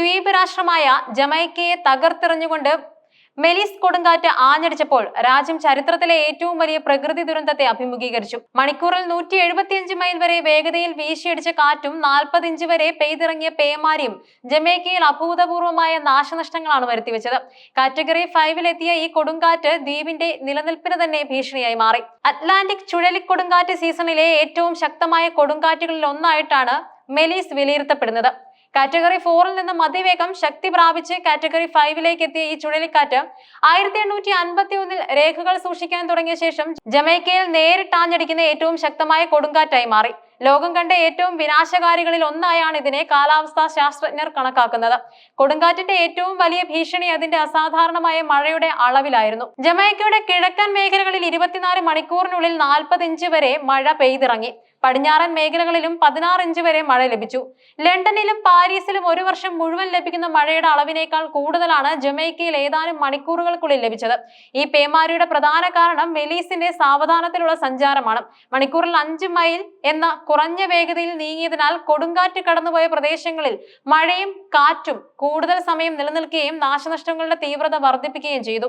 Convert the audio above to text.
ദ്വീപ് രാഷ്ട്രമായ ജമൈക്കയെ തകർത്തെറിഞ്ഞുകൊണ്ട് മെലീസ് കൊടുങ്കാറ്റ് ആഞ്ഞടിച്ചപ്പോൾ രാജ്യം ചരിത്രത്തിലെ ഏറ്റവും വലിയ പ്രകൃതി ദുരന്തത്തെ അഭിമുഖീകരിച്ചു. മണിക്കൂറിൽ നൂറ്റി എഴുപത്തിയഞ്ച് മൈൽ വരെ വേഗതയിൽ വീശിയടിച്ച കാറ്റും നാൽപ്പത് ഇഞ്ച് വരെ പെയ്തിറങ്ങിയ പേമാരിയും ജമൈക്കയിൽ അഭൂതപൂർവമായ നാശനഷ്ടങ്ങളാണ് വരുത്തിവെച്ചത്. കാറ്റഗറി ഫൈവിലെത്തിയ ഈ കൊടുങ്കാറ്റ് ദ്വീപിന്റെ നിലനിൽപ്പിന് തന്നെ ഭീഷണിയായി മാറി. അറ്റ്ലാന്റിക് ചുഴലിക്കൊടുങ്കാറ്റ് സീസണിലെ ഏറ്റവും ശക്തമായ കൊടുങ്കാറ്റുകളിൽ ഒന്നായിട്ടാണ് മെലീസ് വിലയിരുത്തപ്പെടുന്നത്. കാറ്റഗറി ഫോറിൽ നിന്ന് മതിവേഗം ശക്തി പ്രാപിച്ച് കാറ്റഗറി ഫൈവിലേക്ക് എത്തിയ ഈ ചുഴലിക്കാറ്റ് ആയിരത്തി എണ്ണൂറ്റി അൻപത്തി ഒന്നിൽ രേഖകൾ സൂക്ഷിക്കാൻ തുടങ്ങിയ ശേഷം ജമൈക്കയിൽ നേരിട്ടാഞ്ഞടിക്കുന്ന ഏറ്റവും ശക്തമായ കൊടുങ്കാറ്റായി മാറി. ലോകം കണ്ട ഏറ്റവും വിനാശകാരികളിൽ ഒന്നായാണ് ഇതിനെ കാലാവസ്ഥാ ശാസ്ത്രജ്ഞർ കണക്കാക്കുന്നത്. കൊടുങ്കാറ്റിന്റെ ഏറ്റവും വലിയ ഭീഷണി അതിന്റെ അസാധാരണമായ മഴയുടെ അളവിലായിരുന്നു. ജമൈക്കയുടെ കിഴക്കൻ മേഖലകളിൽ ഇരുപത്തിനാല് മണിക്കൂറിനുള്ളിൽ നാൽപ്പത്തിയഞ്ച് വരെ മഴ പെയ്തിറങ്ങി. പടിഞ്ഞാറൻ മേഖലകളിലും പതിനാറ് ഇഞ്ച് വരെ മഴ ലഭിച്ചു. ലണ്ടനിലും പാരീസിലും ഒരു വർഷം മുഴുവൻ ലഭിക്കുന്ന മഴയുടെ അളവിനേക്കാൾ കൂടുതലാണ് ജമൈക്കയിൽ ഏതാനും മണിക്കൂറുകൾക്കുള്ളിൽ ലഭിച്ചത്. ഈ പേമാരിയുടെ പ്രധാന കാരണം മെലീസിന്റെ സാവധാനത്തിലുള്ള സഞ്ചാരമാണ്. മണിക്കൂറിൽ അഞ്ച് മൈൽ എന്ന കുറഞ്ഞ വേഗതയിൽ നീങ്ങിയതിനാൽ കൊടുങ്കാറ്റ് കടന്നുപോയ പ്രദേശങ്ങളിൽ മഴയും കാറ്റും കൂടുതൽ സമയം നിലനിൽക്കുകയും നാശനഷ്ടങ്ങളുടെ തീവ്രത വർദ്ധിപ്പിക്കുകയും ചെയ്തു.